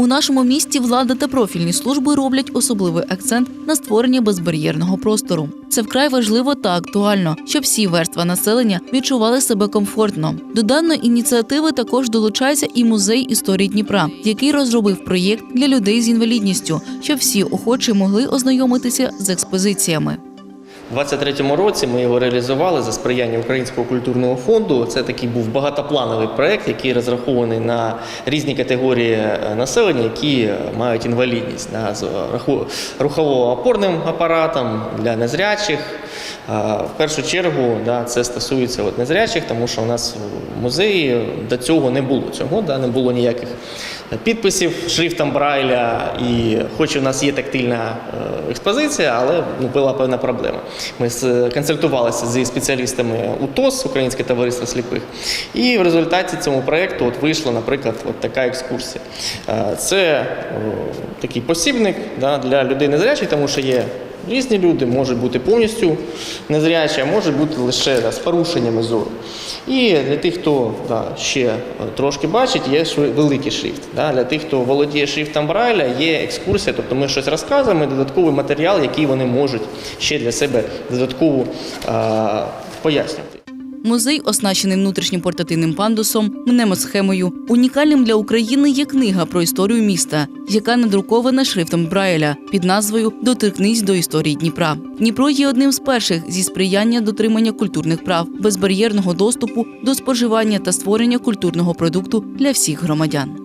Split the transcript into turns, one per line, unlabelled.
У нашому місті влада та профільні служби роблять особливий акцент на створення безбар'єрного простору. Це вкрай важливо та актуально, щоб всі верства населення відчували себе комфортно. До даної ініціативи також долучається і музей історії Дніпра, який розробив проєкт для людей з інвалідністю, щоб всі охочі могли ознайомитися з експозиціями.
У 23-му році ми його реалізували за сприяння Українського культурного фонду. Це такий був багатоплановий проект, який розрахований на різні категорії е, населення, які мають інвалідність з рухово-опорним апаратом для незрячих. В першу чергу да, це стосується от незрячих, тому що у нас в музеї до цього не було цього, да, не було ніяких підписів шрифтом Брайля. І хоч у нас є тактильна е, експозиція, але ну, була певна проблема. Ми консультувалися зі спеціалістами УТОС, Українське товариство сліпих, і в результаті цьому проєкту от вийшла, наприклад, от така екскурсія. Е, Це такий посібник для людей незрячих, тому що є різні люди, можуть бути повністю незрячі, а можуть бути лише да, з порушеннями зору. І для тих, хто да, ще е, трошки бачить, є великий шрифт. Да. Для тих, хто володіє шрифтом Брайля, є екскурсія, тобто ми щось розказуємо, і додатковий матеріал, який вони можуть ще для себе додатково а, пояснювати.
Музей, оснащений внутрішнім портативним пандусом, мнемосхемою. Унікальним для України є книга про історію міста, яка надрукована шрифтом Брайля під назвою Доторкнись до історії Дніпра. Дніпро є одним з перших зі сприяння дотримання культурних прав, безбар'єрного доступу до споживання та створення культурного продукту для всіх громадян.